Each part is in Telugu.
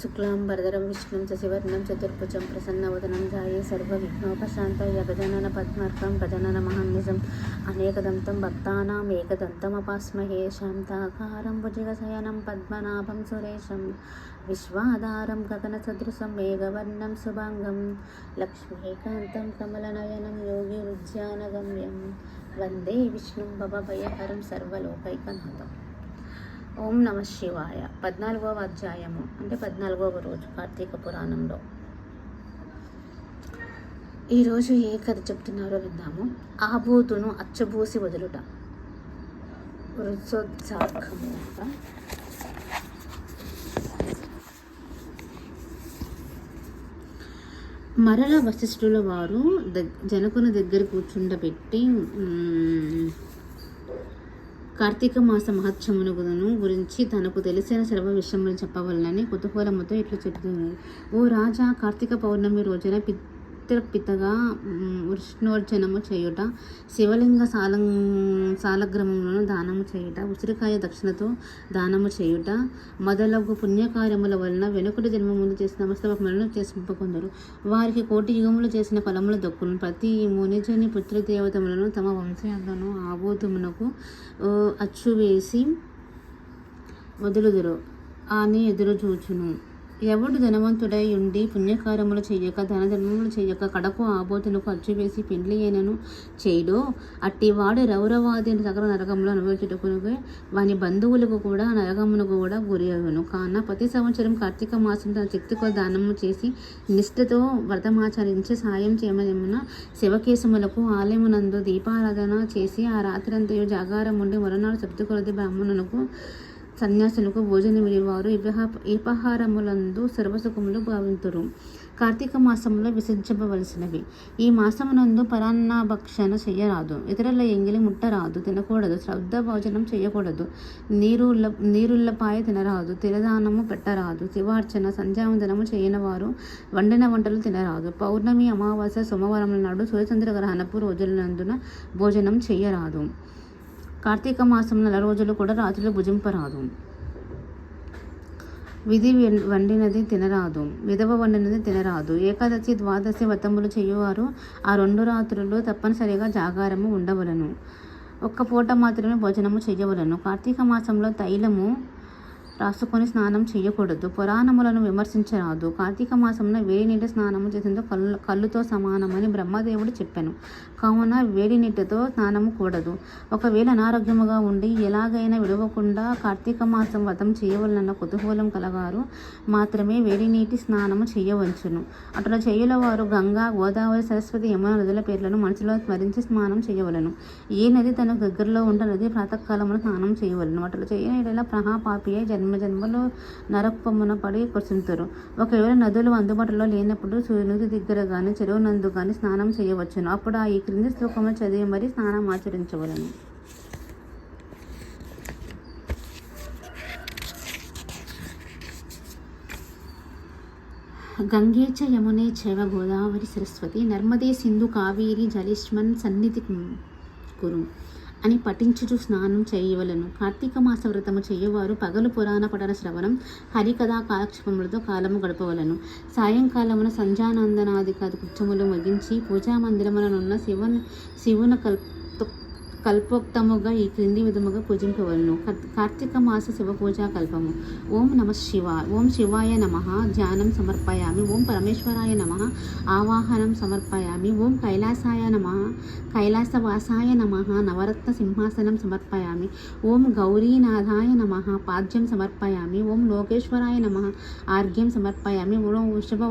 శుక్లాం భరదరం విష్ణుం శశివర్ణం చతుర్భుజం ప్రసన్నవదనం సర్వ సర్వవిఘ్నోపశాంతయ గజానన పద్మార్కం గజానన మహాన్నిజం అనేకదంతం భక్తానాం ఏకదంతమపాస్మహే శాంతాకారం భుజగశయనం పద్మనాభం సురేశం విశ్వాధారం గగన సదృశం మేఘవర్ణం శుభాంగం లక్ష్మీకాంతం కమలనయనం యోగి ఉద్యానగమ్యం వందే విష్ణుం భవభయహరం సర్వలోకైకనాథం. ఓం నమ శివాయ. పద్నాలుగవ అధ్యాయము అంటే పద్నాలుగవ రోజు కార్తీక పురాణంలో. ఈరోజు ఏ కథ చెప్తున్నారో విందాము. ఆబోతును అచ్చబూసి వదులుట. వృత్సోత్సాహము మరల వశిష్ఠుల వారు దగ్ జనకుని దగ్గర కూర్చుండబెట్టి కార్తీక మాస మహత్యమును గురించి తనకు తెలిసిన సర్వ విషయములు చెప్పవలనని కుతూహలముతో ఇట్లు చెప్తున్నారు ఓ రాజా కార్తీక పౌర్ణమి రోజున పితృపితగా ఉష్ణోర్జనము చేయుట శివలింగ సాలం సాలగ్రామములను దానము చేయుట ఉసిరికాయ దక్షిణతో దానము చేయుట మొదలగు పుణ్యకార్యముల వలన వెనుకటి జన్మ ముందు చేసిన సమస్త చేసింపకొందరు. వారికి కోటి యుగములు చేసిన ఫలములు దక్కును. ప్రతి మునిజని పుత్రదేవతములను తమ వంశంలోను ఆబోధమునకు అచ్చువేసి అచ్చు వేసి వదులుదురు. అని ఎదురు చూచును ఎవడు ధనవంతుడై ఉండి పుణ్యకారములు చేయక ధనధర్మములు చేయక కడకు ఆబోతునకు అచ్చు వేసి పెండ్లి అయినను చేయడో అట్టివాడు రౌరవాది సకల నరకములు అనుభవించుటకు వాని బంధువులకు కూడా నరకమునకు కూడా గురి అవును కాన ప్రతి సంవత్సరం కార్తీక మాసం తన శక్తికో దానము చేసి నిష్ఠతో వ్రతమాచరించి సాయం చేయమనేమున శివకేశములకు ఆలయమునందు దీపారాధన చేసి ఆ రాత్రంతయు జాగారం ఉండి మరునాడు శక్తి కొలది బ్రాహ్మణులకు సన్యాసులకు భోజనం వారు ఏపహారములందు సర్వసుఖములు భావింతురు. కార్తీక మాసంలో విసర్జింపవలసినవి ఈ మాసమునందు పరాన్నభక్షణ చేయరాదు ఇతరుల ఎంగిలి ముట్టరాదు. తినకూడదు. శ్రద్ధ భోజనం చేయకూడదు నీరుళ్ళ నీరుళ్ళపాయ తినరాదు. తిరదానము పెట్టరాదు. శివార్చన సంధ్యావందనము చేయని వారు వండిన వంటలు తినరాదు. పౌర్ణమి అమావాస్య సోమవారం నాడు సూర్యచంద్ర గ్రహణపు రోజులందున భోజనం చేయరాదు కార్తీక మాసం నెల రోజులు కూడా రాత్రులు భుజింపరాదు. విధి వండినది తినరాదు. విధవ వండినది తినరాదు. ఏకాదశి ద్వాదశి వ్రతములు చేయువారు ఆ రెండు రాత్రులు తప్పనిసరిగా జాగారము ఉండవలను. ఒక్క పూట మాత్రమే భోజనము చేయవలను. కార్తీక మాసంలో తైలము రాసుకొని స్నానం చేయకూడదు. పురాణములను విమర్శించరాదు. కార్తీక మాసంలో వేడి నీటి స్నానము చేసేందుకు కళ్ళు కళ్ళుతో సమానమని బ్రహ్మదేవుడు చెప్పాను. కావున వేడి నీటితో స్నానము కూడదు. ఒకవేళ అనారోగ్యముగా ఉండి ఎలాగైనా విడవకుండా కార్తీక మాసం వ్రతం చేయవలన కుతూహలం కలగారు మాత్రమే వేడి నీటి స్నానము చేయవచ్చును. అట్లా చేయుల వారు గంగా గోదావరి సరస్వతి యమున నదుల పేర్లను మనసులో స్మరించి స్నానం చేయవలను. ఏ నది తన దగ్గరలో ఉన్న నది ప్రాతకాలంలో స్నానం చేయవలను. అట్లా చేయని ప్రహాపాపియే జన్మ జన్మలో నరకమున పడి కొసుంటారు ఒకవేళ నదులు అందుబాటులో లేనప్పుడు సూర్యునికి దగ్గర కానీ చెరువు నందు కానీ స్నానం చేయవచ్చును. అప్పుడు ఆ ఈ క్రింది శ్లోకము చదివి మరి స్నానం ఆచరించవలను. గంగే చ యమునే చైవ గోదావరి సరస్వతి నర్మదే సింధు కావేరి జలేష్మన్ సన్నిధి కురు. అని పఠించుచు స్నానం చేయవలను. కార్తీక మాస వ్రతము చేయవారు పగలు పురాణ పఠన శ్రవణం హరికథా కాలక్షేపములతో కాలము గడపవలను. సాయంకాలమున సంధ్యానందనాది కృత్యములు ముగించి పూజా మందిరములనున్న శివన్ శివున కల్ కల్పోక్తముగా ఈ క్రింది విధముగా పూజింపవలను. కార్తీక మాస శివ పూజా కల్పము. ఓం నమ శివ ఓం శివాయ నమ ధ్యానం సమర్పయామి. ఓం పరమేశ్వరాయ నమ ఆవాహనం సమర్పయామి. ఓం కైలాసాయ నమ కైలాసవాసాయ నమ నవరత్న సింహాసనం సమర్పయామి. ఓం గౌరీనాథాయ నమ పాద్యం సమర్పయామి. ఓం లోకేశ్వరాయ నమ ఆర్ఘ్యం సమర్పయామి. ఓం వృషభ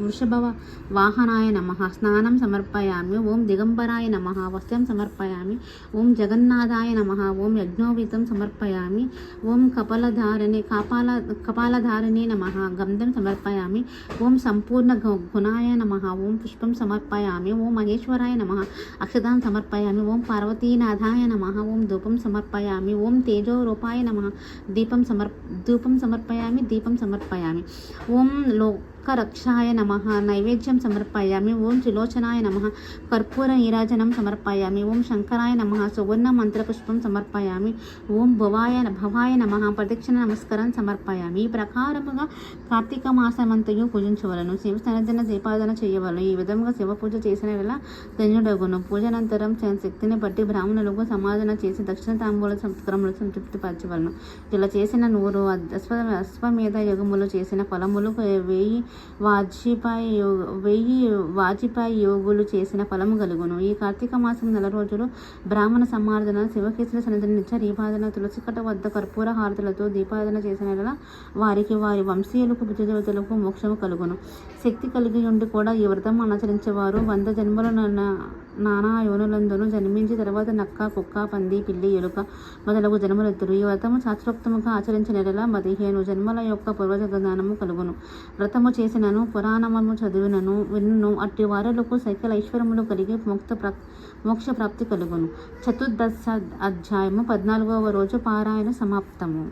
వృషభవ వాహనాయ నమ. స్నానం సమర్పయామి. ఓం దిగంబరాయ నమ. వస్త్రం సమర్పయామి. ఓం జగన్నాథాయ నమ. ఓం యజ్ఞోవితం సమర్పయామి. ఓం కపలధారణి కపాల కపాలధారణే నమ. గంధం సమర్పయామి. ఓం సంపూర్ణ గుణాయ నమ. ఓం పుష్పం సమర్పయామి. ఓం మహేశ్వరాయ నమ. అక్షతాన్ సమర్పయామి. ఓం పార్వతీనాథాయ నమ. ఓం ధూపం సమర్పయామి. ఓం తేజోరూపాయ నమ. దీపం సమర్ ధూపం సమర్పయామి. దీపం సమర్పయామి. ఓం లో రక్షాయ నమ. నైవేద్యం సమర్పయామి. ఓం త్రిలోచనాయ నమ. కర్పూర నీరాజనం సమర్పయామి. ఓం శంకరాయ నమ. సువర్ణ మంత్రపుష్పం సమర్పయామి. ఓం భవాయ భవాయ నమ. ప్రదక్షిణ నమస్కారం సమర్పయామి. ఈ ప్రకారముగా కార్తీక మాసమంతయు పూజించవలను. శివ సన్నిధిన దీపాదన చేయవలను. ఈ విధంగా శివ పూజ చేసిన వేళ ధన్యుడగును. పూజనంతరం శక్తిని బట్టి బ్రాహ్మణులకు సమాధాన చేసి దక్షిణ తాంబూల సంస్కారములు సంతృప్తిపరచవలను. ఇలా చేసిన నూరు అశ్వ అశ్వమేధ యుగములు చేసిన ఫలములు వెయ్యి వాజ్పేయి యోగ వెయ్యి వాజ్పేయి యోగులు చేసిన ఫలము కలుగును. ఈ కార్తీక మాసం నెల రోజులు బ్రాహ్మణ సమార్జన శివకేశ్వర సన్నిధిని నిత్య దీపాదన తులసికట వద్ద కర్పూర హారతులతో దీపాదన చేసిన వారికి వారి వంశీయులకు పితృదేవతలకు మోక్షము కలుగును. శక్తి కలిగి ఉండి కూడా ఈ వ్రతం ఆచరించేవారు. వంద జన్మల నానా యోనులందును జన్మించి తర్వాత నక్క కుక్క పంది పిల్లి ఎలుక మొదలగు జన్మలెత్తురు. ఈ వ్రతము శాస్త్రోక్తముగా ఆచరించిన నెలల పదిహేను జన్మల యొక్క పూర్వజజ్ఞానము కలుగును. వ్రతము చేసినను పురాణము చదివినను విన్ను అట్టి వారులకు సకల ఐశ్వర్యములు కలిగి మోక్ష ప్రా మోక్ష ప్రాప్తి కలుగును. చతుర్దశ అధ్యాయము పద్నాలుగవ రోజు పారాయణ సమాప్తము.